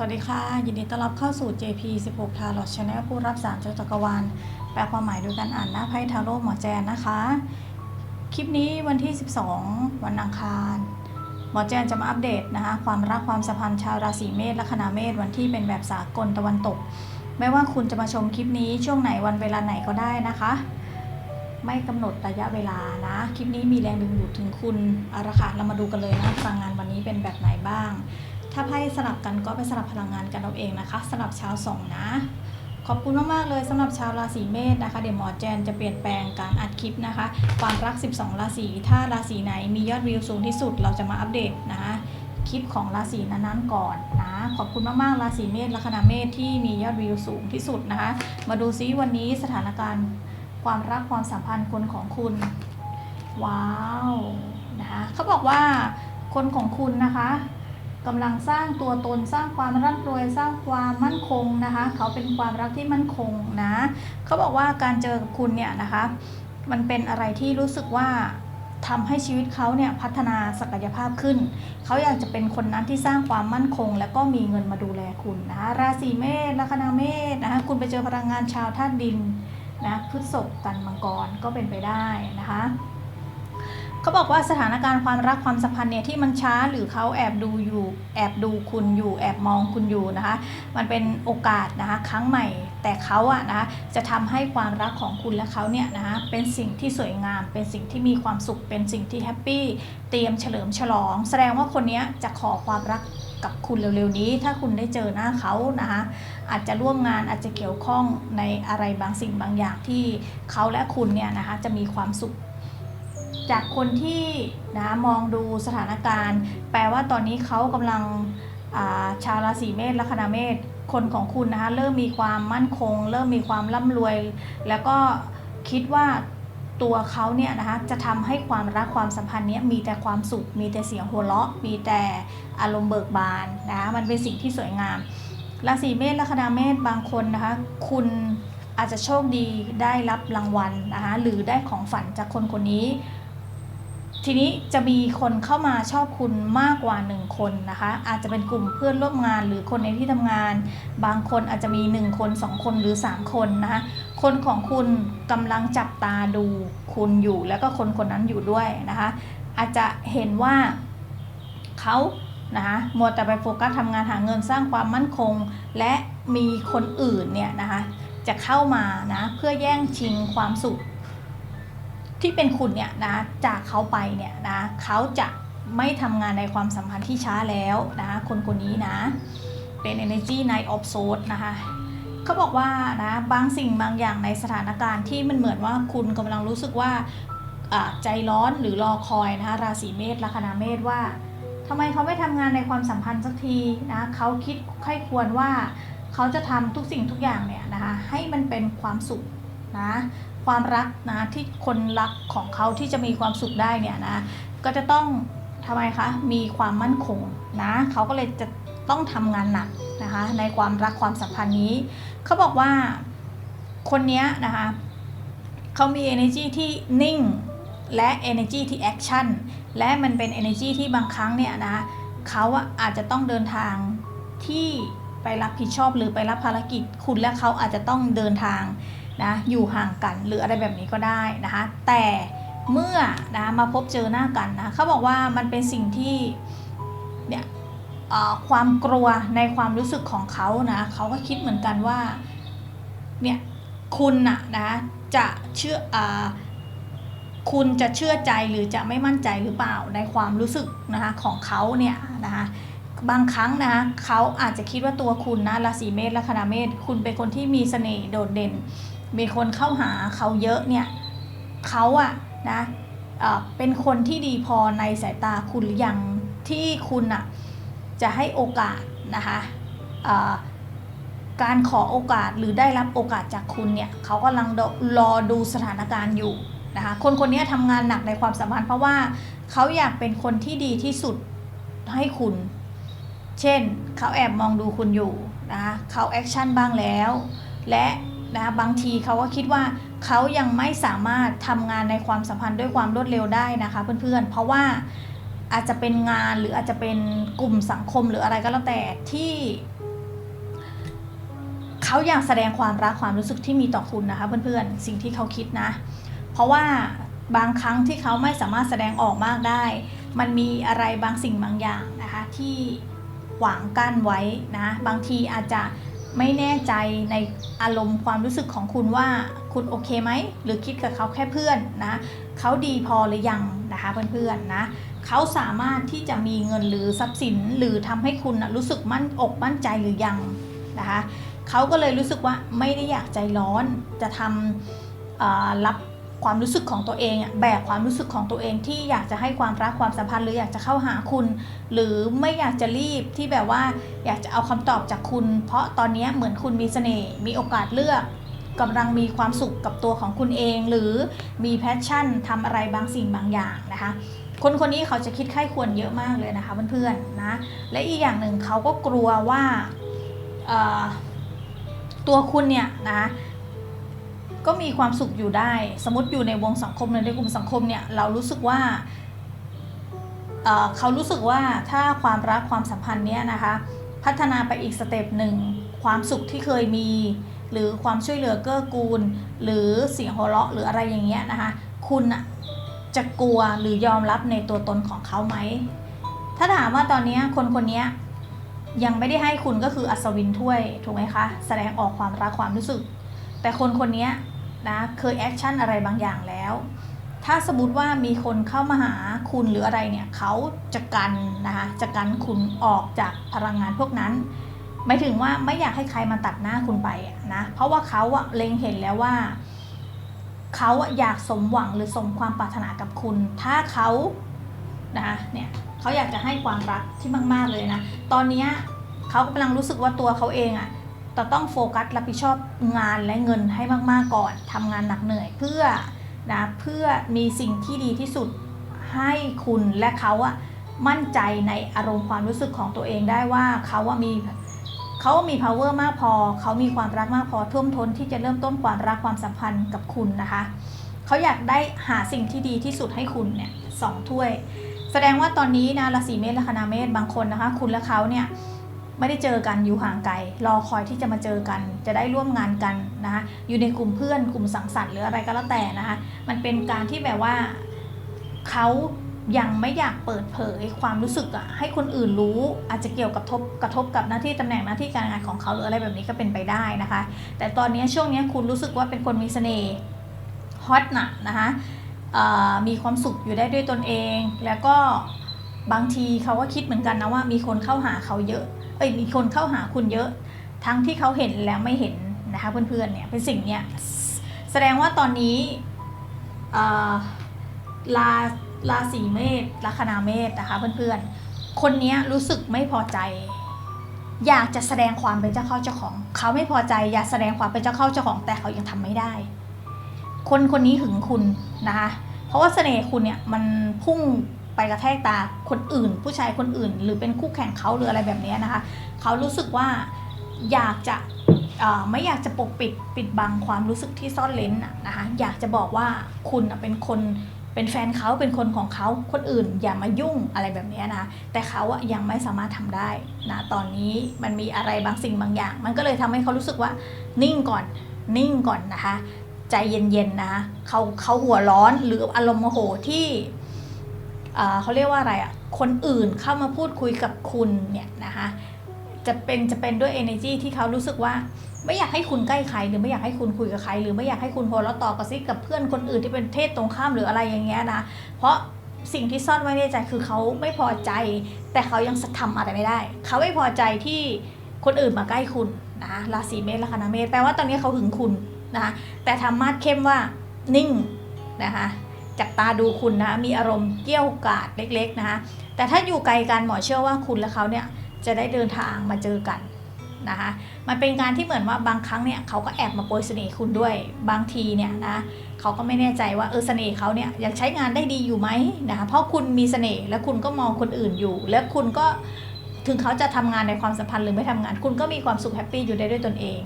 สวัสดีค่ะ ยินดีต้อนรับเข้าสู่ JP 16 Tarot Channel ผู้รับสารจากจักรวาลแปลความหมายโดยการอ่านหน้าไพ่ทาโร่หมอแจนนะคะ คลิปนี้วันที่ 12 วันอังคาร หมอแจนจะมาอัปเดตนะคะ ความรักความสัมพันธ์ชาวราศีเมษและคณาเมษวันที่เป็นแบบสากลตะวันตก ไม่ว่าคุณจะมาชมคลิปนี้ช่วงไหนวันเวลาไหนก็ได้นะคะ ไม่กำหนดระยะเวลานะ คลิปนี้มีแรงดึงดูดถึงคุณอาละค่ะเรามาดูกันเลยนะพลังงานวันนี้เป็นแบบไหนบ้าง ถ้าไพ่สลับกันก็ไปสลับพลังงานกันเอาเองนะคะสำหรับชาวสองนะ ขอบคุณมากๆเลยสำหรับชาวราศีเมษนะคะ เดี๋ยวหมอแจนจะเปลี่ยนแปลงการอัดคลิปนะคะ ความรัก 12 ราศีถ้าราศีไหนมียอดวิวสูงที่สุดเราจะมาอัปเดตนะคะคลิปของราศีนั้นๆก่อนนะ ขอบคุณมากๆ ราศีเมษละคณะเมษที่มียอดวิวสูงที่สุดนะคะ มาดูซิวันนี้สถานการณ์ ความรักความสัมพันธ์คนของคุณ ว้าวนะคะเขาบอกว่าคนของคุณนะคะ กำลังสร้างตัวตนสร้างความร่ำรวยสร้างความมั่นคงนะคะ เขาเป็นความรักที่มั่นคงนะเขาบอกว่าการเจอกับคุณเนี่ยนะคะ มันเป็นอะไรที่รู้สึกว่าทำให้ชีวิตเขาเนี่ยพัฒนาศักยภาพขึ้น เขาอยากจะเป็นคนนั้นที่สร้างความมั่นคง และก็มีเงินมาดูแลคุณนะคะราศีเมษลัคนาเมษนะคะคุณไปเจอพลังงานชาวธาตุดินนะพฤษภกันมังกรก็เป็นไปได้นะคะ เขาบอกว่าสถานการณ์ความรักความสัมพันธ์เนี่ยที่มันช้าหรือเขาแอบดูอยู่ แอบดูคุณอยู่ แอบมองคุณอยู่นะคะ มันเป็นโอกาสนะคะครั้งใหม่ แต่เขาอะนะคะจะทำให้ความรักของคุณและเขาเนี่ยนะคะเป็นสิ่งที่สวยงาม เป็นสิ่งที่มีความสุข เป็นสิ่งที่แฮปปี้ เตรียมเฉลิมฉลอง แสดงว่าคนนี้จะขอความรักกับคุณเร็วๆนี้ถ้าคุณได้เจอหน้าเขานะคะอาจจะร่วมงานอาจจะเกี่ยวข้องในอะไรบางสิ่งบางอย่างที่เขาและคุณเนี่ยนะคะจะมีความสุข จากคนที่นะมองดูสถานการณ์ แปลว่าตอนนี้เขากำลังาชาวราศีเมษละคณาเมษคนของคุณนะคะเริ่มมีความมั่นคง เริ่มมีความร่ำรวย แล้วก็คิดว่าตัวเขาเนี่ยนะคะจะทำให้ความรักความสัมพันธ์เนี้ยมีแต่ความสุข มีแต่เสียงหัวเราะ มีแต่อารมณ์เบิกบานนะคะมันเป็นสิ่งที่สวยงามราศีเมษละคณาเมษบางคนนะคะคุณอาจจะโชคดีได้รับรางวัลนะคะหรือได้ของฝันจากคนคนนี้ ทีนี้จะมีคนเข้ามาชอบคุณมากกว่า 1 คนนะคะ อาจจะเป็นกลุ่มเพื่อนร่วมงาน หรือคนในที่ทำงาน บางคนอาจจะมี 1 คน 2 คนหรือ 3 คนนะคะคนของคุณกำลังจับตาดูคุณอยู่ แล้วก็คนคนนั้นอยู่ด้วยนะคะ อาจจะเห็นว่าเขานะคะมัวแต่ไปโฟกัสทำงานหาเงินสร้างความมั่นคง และมีคนอื่นเนี่ยนะคะจะเข้ามานะเพื่อแย่งชิงความสุข ที่เป็นคุณเนี่ยนะจากเขาไปเนี่ยนะเขาจะไม่ทำงานในความสัมพันธ์ที่ช้าแล้วนะคนคนนี้นะ เป็น energy night of soul นะคะเขาบอกว่านะบางสิ่งบางอย่างในสถานการณ์ที่มันเหมือนว่าคุณกำลังรู้สึกว่าใจร้อนหรือรอคอยนะคะราศีเมษลัคนาเมษว่าทำไมเขาไม่ทำงานในความสัมพันธ์สักทีนะเขาคิดใครควรว่าเขาจะทำทุกสิ่งทุกอย่างเนี่ยนะคะให้มันเป็นความสุขนะ ความรักนะที่คนรักของเขาที่จะมีความสุขได้เนี่ยนะก็จะต้องทำไมคะมีความมั่นคงนะเขาก็เลยจะต้องทำงานหนักนะคะในความรักความสัมพันธ์นี้เขาบอกว่าคนนี้นะคะเขามี energy ที่นิ่งและ energy ที่ action และมันเป็น energy ที่บางครั้งเนี่ยนะเขาอาจจะต้องเดินทางที่ไปรับผิดชอบหรือไปรับภารกิจ คุณและเขาอาจจะต้องเดินทาง นะอยู่ห่างกันหรืออะไรแบบนี้ก็ได้นะคะแต่เมื่อนะมาพบเจอหน้ากันนะเขาบอกว่ามันเป็นสิ่งที่เนี่ยความกลัวในความรู้สึกของเขานะเขาก็คิดเหมือนกันว่าเนี่ยคุณนะนะจะเชื่ออคุณจะเชื่อใจหรือจะไม่มั่นใจหรือเปล่าในความรู้สึกนะคะของเขาเนี่ยนะคะบางครั้งนะคะเขาอาจจะคิดว่าตัวคุณนะราศีเมษละคณาเมษคุณเป็นคนที่มีเสน่ห์โดดเด่น มีคนเข้าหาเขาเยอะเนี่ยเขาอะนะเอ่อเป็นคนที่ดีพอในสายตาคุณหรือยังที่คุณอะจะให้โอกาสนะคะการขอโอกาสหรือได้รับโอกาสจากคุณเนี่ยเขากำลังรอดูสถานการณ์อยู่นะคะคนคนนี้ทำงานหนักในความสัมพันธ์เพราะว่าเขาอยากเป็นคนที่ดีที่สุดให้คุณ เช่นเขาแอบมองดูคุณอยู่นะคะเขาแอคชั่นบ้างแล้ว และ นะบางทีเขาก็คิดว่าเขายังไม่สามารถทำงานในความสัมพันธ์ด้วยความรวดเร็วได้นะคะเพื่อนๆ เพราะว่าอาจจะเป็นงานหรืออาจจะเป็นกลุ่มสังคมหรืออะไรก็แล้วแต่ที่เขาอยากแสดงความรักความรู้สึกที่มีต่อคุณนะคะเพื่อนๆสิ่งที่เขาคิดนะ เพราะว่าบางครั้งที่เขาไม่สามารถแสดงออกมากได้ มันมีอะไรบางสิ่งบางอย่างนะคะที่ขวางกั้นไว้นะบางทีอาจจะ ไม่แน่ใจในอารมณ์ความรู้สึกของคุณว่าคุณโอเคไหม หรือคิดกับเขาแค่เพื่อนนะเขาดีพอหรือยังนะคะเพื่อนๆนะเขาสามารถที่จะมีเงินหรือทรัพย์สินหรือทำให้คุณนะรู้สึกมั่นอกมั่นใจหรือยังนะคะเขาก็เลยรู้สึกว่าไม่ได้อยากใจร้อนจะทำรับ ความรู้สึกของตัวเองอะแบกความรู้สึกของตัวเองที่อยากจะให้ความรักความสัมพันธ์ หรืออยากจะเข้าหาคุณ หรือไม่อยากจะรีบที่แบบว่าอยากจะเอาคำตอบจากคุณ เพราะตอนนี้เหมือนคุณมีเสน่ห์มีโอกาสเลือกกำลังมีความสุขกับตัวของคุณเอง หรือมีแพชชั่นทำอะไรบางสิ่งบางอย่างนะคะคนคนนี้เขาจะคิดไข้ควรเยอะมากเลยนะคะเพื่อนๆนะและอีกอย่างหนึ่งเขาก็กลัวว่าตัวคุณเนี่ยนะ ก็มีความสุขอยู่ได้ สมมติอยู่ในวงสังคมในกลุ่มสังคมเนี่ยเรารู้สึกว่าเเขารู้สึกว่าถ้าความรักความสัมพันธ์เนี้ยนะคะพัฒนาไปอีกสเต็ปหนึ่งความสุขที่เคยมี หรือความช่วยเหลือเกื้อกูล หรือเสียงหัวเราะหรืออะไรอย่างเงี้ยนะคะคุณจะกลัวหรือยอมรับในตัวตนของเขาไหมถ้าถามว่าตอนนี้คนคนนี้ยังไม่ได้ให้คุณก็คืออัศวินถ้วยถูกไหมคะแสดงออกความรักความรู้สึก แต่คนคนนี้นะเคยแอคชั่นอะไรบางอย่างแล้ว ถ้าสมมติว่ามีคนเข้ามาหาคุณหรืออะไรเนี่ยเขาจะกันนะคะจะกันคุณออกจากพลังงานพวกนั้นหมายถึงว่าไม่อยากให้ใครมาตัดหน้าคุณไปนะเพราะว่าเขาอะเล็งเห็นแล้วว่าเขาอยากสมหวังหรือสมความปรารถนากับคุณ ถ้าเขานะคะเนี่ยเขาอยากจะให้ความรักที่มาก ๆเลยนะ ตอนนี้เขากำลังรู้สึกว่าตัวเขาเองอะ่ จะต้องโฟกัสรับผิดชอบงานและเงินให้มากๆก่อนทำงานหนักเหนื่อยเพื่อนะเพื่อมีสิ่งที่ดีที่สุดให้คุณและเขาอะมั่นใจในอารมณ์ความรู้สึกของตัวเองได้ว่าเขาว่ามีเขามี power มากพอ เขามีความรักมากพอท่วมท้นที่จะเริ่มต้นความรักความสัมพันธ์กับคุณนะคะ เขาอยากได้หาสิ่งที่ดีที่สุดให้คุณเนี่ยสองถ้วย แสดงว่าตอนนี้นะราศีเมษและคณาเมษบางคนนะคะ คุณและเขาเนี่ย ไม่ได้เจอกันอยู่ห่างไกลรอคอยที่จะมาเจอกัน จะได้ร่วมงานกันนะคะอยู่ในกลุ่มเพื่อนกลุ่มสังสรรค์หรืออะไรก็แล้วแต่นะคะมันเป็นการที่แบบว่าเขายังไม่อยากเปิดเผยความรู้สึกอะให้คนอื่นรู้อาจจะเกี่ยวกับทบกระทบกับหน้าที่ตำแหน่งหน้าที่การงานของเขาหรืออะไรแบบนี้ก็เป็นไปได้นะคะ แต่ตอนนี้ช่วงนี้คุณรู้สึกว่าเป็นคนมีเสน่ห์ฮอตนะนะคะมีความสุขอยู่ได้ด้วยตนเอง แล้วก็บางทีเขาก็คิดเหมือนกันนะว่ามีคนเข้าหาเขาเยอะ เอ้ยมีคนเข้าหาคุณเยอะ ทั้งที่เขาเห็นแล้วไม่เห็นนะคะเพื่อนๆเนี่ยเป็นสิ่งเนี้ยแสดงว่าตอนนี้ลาราศีเมษลัคนาเมษนะคะเพื่อนๆ คนนี้รู้สึกไม่พอใจ อยากจะแสดงความเป็นเจ้าเข้าเจ้าของ เขาไม่พอใจอยากแสดงความเป็นเจ้าเข้าเจ้าของ แต่เขายังทำไม่ได้ คนคนนี้หึงคุณนะคะเพราะว่าเสน่ห์คุณเนี่ยมันพุ่ง ไปกระแทกตาคนอื่น ผู้ชายคนอื่น หรือเป็นคู่แข่งเขาหรืออะไรแบบนี้นะคะเขารู้สึกว่าอยากจะไม่อยากจะปกปิดปิดบังความรู้สึกที่ซ่อนเลนนะคะอยากจะบอกว่าคุณเป็นคนเป็นแฟนเขาเป็นคนของเขาคนอื่นอย่ามายุ่งอะไรแบบนี้นะแต่เขาอะยังไม่สามารถทำได้นะตอนนี้มันมีอะไรบางสิ่งบางอย่าง มันก็เลยทำให้เขารู้สึกว่านิ่งก่อนนิ่งก่อนนะคะ ใจเย็นๆนะเขาเขาหัวร้อนหรืออารมณ์โมโหที่ เขาเรียกว่าอะไรอะคนอื่นเข้ามาพูดคุยกับคุณเนี่ยนะคะจะเป็นจะเป็นด้วย energy ที่เขารู้สึกว่าไม่อยากให้คุณใกล้ใครหรือไม่อยากให้คุณคุยกับใคร หรือไม่อยากให้คุณโทรแล้วต่อกระซิบกับเพื่อนคนอื่นที่เป็นเพศตรงข้ามหรืออะไรอย่างเงี้ยนะเพราะสิ่งที่ซ่อนไว้ในใจคือเขาไม่พอใจ แต่เขายังทำอะไรไม่ได้ เขาไม่พอใจที่คนอื่นมาใกล้คุณนะราศีเมษและคณะเมษแปลว่าตอนนี้เขาหึงคุณนะคะแต่ทำมาดเข้มว่านิ่งนะคะ จับตาดูคุณนะ มีอารมณ์เกี่ยวกาดเล็กๆนะคะแต่ถ้าอยู่ไกลกันหมอเชื่อว่าคุณและเขาเนี่ยจะได้เดินทางมาเจอกันนะคะมันเป็นการที่เหมือนว่าบางครั้งเนี่ยเขาก็แอบมาโปรยเสน่ห์คุณด้วยบางทีเนี่ยนะเขาก็ไม่แน่ใจว่าเออเสน่ห์เขาเนี่ยยังใช้งานได้ดีอยู่ไหมนะคะเพราะคุณมีเสน่ห์และคุณก็มองคนอื่นอยู่ แล้วคุณก็ถึงเขาจะทำงานในความสัมพันธ์หรือไม่ทำงาน คุณก็มีความสุขแฮปปี้อยู่ได้ด้วยตนเอง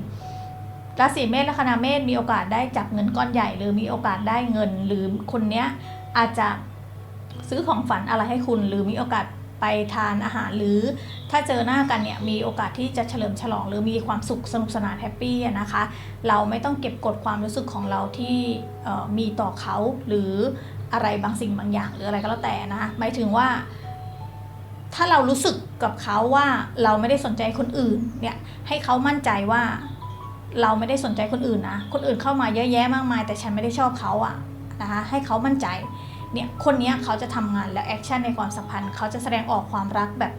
ราศีเมษและคณะเมษมีโอกาสได้จับเงินก้อนใหญ่ หรือมีโอกาสได้เงิน หรือคนเนี้ยอาจจะซื้อของฝันอะไรให้คุณ หรือมีโอกาสไปทานอาหารหรือถ้าเจอหน้ากันเนี่ยมีโอกาสที่จะเฉลิมฉลอง หรือมีความสุขสนุกสนานแฮปปี้นะคะ เราไม่ต้องเก็บกดความรู้สึกของเราที่มีต่อเขาหรืออะไรบางสิ่งบางอย่างหรืออะไรก็แล้วแต่นะหมายถึงว่า ถ้าเรารู้สึกกับเขาว่าเราไม่ได้สนใจคนอื่นเนี่ยให้เขามั่นใจว่า เราไม่ได้สนใจคนอื่นนะ คนอื่นเข้ามาเยอะแยะมากมาย แต่ฉันไม่ได้ชอบเขาอะนะคะ ให้เขามั่นใจ เนี่ย คนนี้เขาจะทำงานและแอคชั่นในความสัมพันธ์ เขาจะแสดงออกความรักแบบ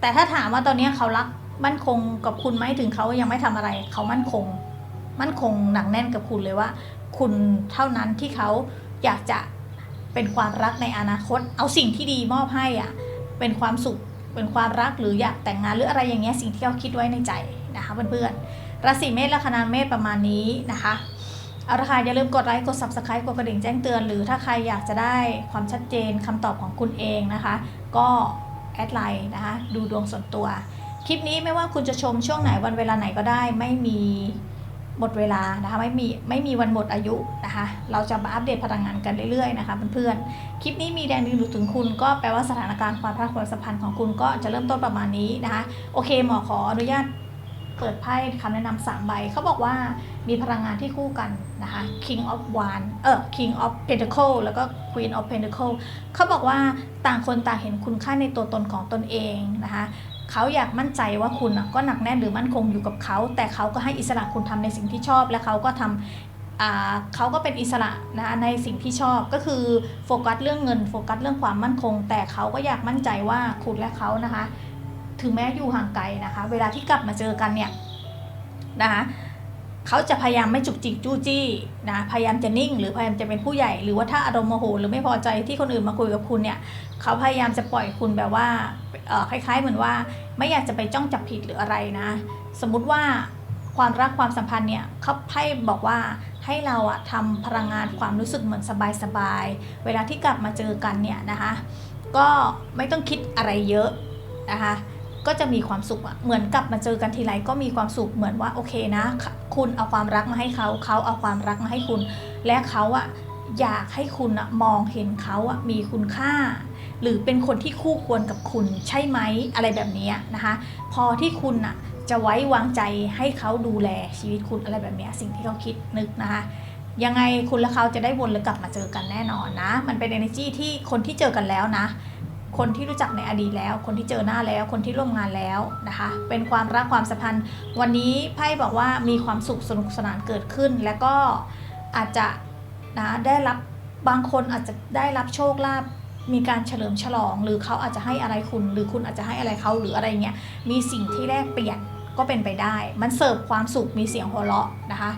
แต่ถ้าถามว่าตอนนี้เขารักมั่นคงกับคุณไหมถึงเขายังไม่ทำอะไร เขามั่นคง มั่นคงหนักแน่นกับคุณเลยว่า คุณเท่านั้นที่เขาอยากจะเป็นความรักในอนาคต เอาสิ่งที่ดีมอบให้อะเป็นความสุข เป็นความรักหรืออยากแต่งงานหรืออะไรอย่างเงี้ย สิ่งที่เขาคิดไว้ในใจนะคะเพื่อนๆ ราศีเมษละคณาเมษประมาณนี้นะคะเอาละค่ะอย่าลืมกดไลค์กด subscribe กดกระดิ่งแจ้งเตือน หรือถ้าใครอยากจะได้ความชัดเจนคำตอบของคุณเองนะคะ ก็แอดไลน์นะคะ ดูดวงส่วนตัว คลิปนี้ไม่ว่าคุณจะชมช่วงไหนวันเวลาไหนก็ได้ ไม่มีหมดเวลานะคะไม่มีไม่มีวันหมดอายุนะคะ เราจะมาอัปเดตพลังงานกันเรื่อยๆนะคะเพื่อนๆคลิปนี้มีแดงดึงดูดถึงคุณก็แปลว่าสถานการณ์ความรักความสัมพันธ์ของคุณก็จะเริ่มต้นประมาณนี้นะคะ โอเคหมอขออนุญาต เปิดไพ่คำแนะนำสามใบเขาบอกว่ามีพลังงานที่คู่กันนะคะ King of Wand เออ King of Pentacle แล้วก็ Queen of Pentacle เขาบอกว่าต่างคนต่างเห็นคุณค่าในตัวตนของตนเองนะคะเขาอยากมั่นใจว่าคุณน่ะก็หนักแน่นหรือมั่นคงอยู่กับเขา แต่เขาก็ให้อิสระคุณทำในสิ่งที่ชอบ และเขาก็ทำอ่าเขาก็เป็นอิสระนะในสิ่งที่ชอบก็คือโฟกัสเรื่องเงินโฟกัสเรื่องความมั่นคง แต่เขาก็อยากมั่นใจว่าคุณและเขานะคะ ถึงแม้อยู่ห่างไกลนะคะ เวลาที่กลับมาเจอกันเนี่ยนะคะเขาจะพยายามไม่จุกจิกจู้จี้นะพยายามจะนิ่ง หรือพยายามจะเป็นผู้ใหญ่ หรือว่าถ้าอารมณ์โมโหหรือไม่พอใจที่คนอื่นมาคุยกับคุณเนี่ยเขาพยายามจะปล่อยคุณแบบว่าคล้ายๆเหมือนว่า ไม่อยากจะไปจ้องจับผิดหรืออะไรนะ สมมุติว่าความรักความสัมพันธ์เนี่ยเขาไพ่บอกว่าให้เราอะทำพลังงานความรู้สึกเหมือนสบายๆเวลาที่กลับมาเจอกันเนี่ยนะคะ ก็ไม่ต้องคิดอะไรเยอะนะคะ ก็จะมีความสุขอะเหมือนกับมาเจอกันทีไรก็มีความสุขเหมือนว่าโอเคนะ คุณเอาความรักมาให้เขาเขาเอาความรักมาให้คุณ และเขาอะอยากให้คุณอะมองเห็นเขาอะมีคุณค่า หรือเป็นคนที่คู่ควรกับคุณใช่ไหมอะไรแบบนี้นะคะ พอที่คุณอะจะไว้วางใจให้เขาดูแลชีวิตคุณอะไรแบบนี้สิ่งที่เขาคิดนึกนะคะยังไงคุณและเขาจะได้วนหรือกลับมาเจอกันแน่นอนนะ มันเป็น energy ที่คนที่เจอกันแล้วนะ คนที่รู้จักในอดีตแล้ว คนที่เจอหน้าแล้ว คนที่ร่วมงานแล้วนะคะ เป็นความรักความสัมพันธ์ วันนี้ไพ่บอกว่ามีความสุขสนุกสนานเกิดขึ้น แล้วก็อาจจะนะได้รับบางคนอาจจะได้รับโชคลาภมีการเฉลิมฉลอง หรือเขาอาจจะให้อะไรคุณ หรือคุณอาจจะให้อะไรเขาหรืออะไรเงี้ยมีสิ่งที่แลกเปลี่ยนก็เป็นไปได้ มันเสิร์ฟความสุขมีเสียงหัวเราะนะคะ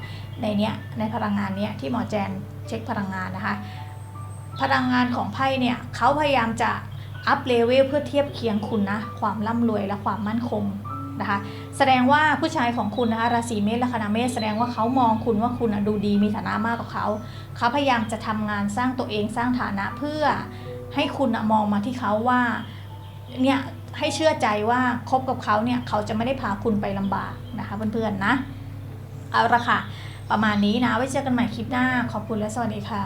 ในเนี้ยในพลังงานเนี้ยที่หมอแจนเช็คพลังงานนะคะ พลังงานของไพ่เนี่ยเขาพยายามจะ อัพเลเวลเพื่อเทียบเคียงคุณนะ ความร่ำรวยและความมั่นคงนะคะ แสดงว่าผู้ชายของคุณนะคะราศีเมษและคณะเมษแสดงว่าเขามองคุณว่าคุณอะดูดีมีฐานะมากกว่าเขาเขาพยายามจะทำงานสร้างตัวเองสร้างฐานะเพื่อให้คุณอะมองมาที่เขาว่าเนี่ยให้เชื่อใจว่าคบกับเขาเนี่ยเขาจะไม่ได้พาคุณไปลำบากนะคะเพื่อนๆนะเอาละค่ะประมาณนี้นะไว้เจอกันใหม่คลิปหน้าขอบคุณและสวัสดีค่ะ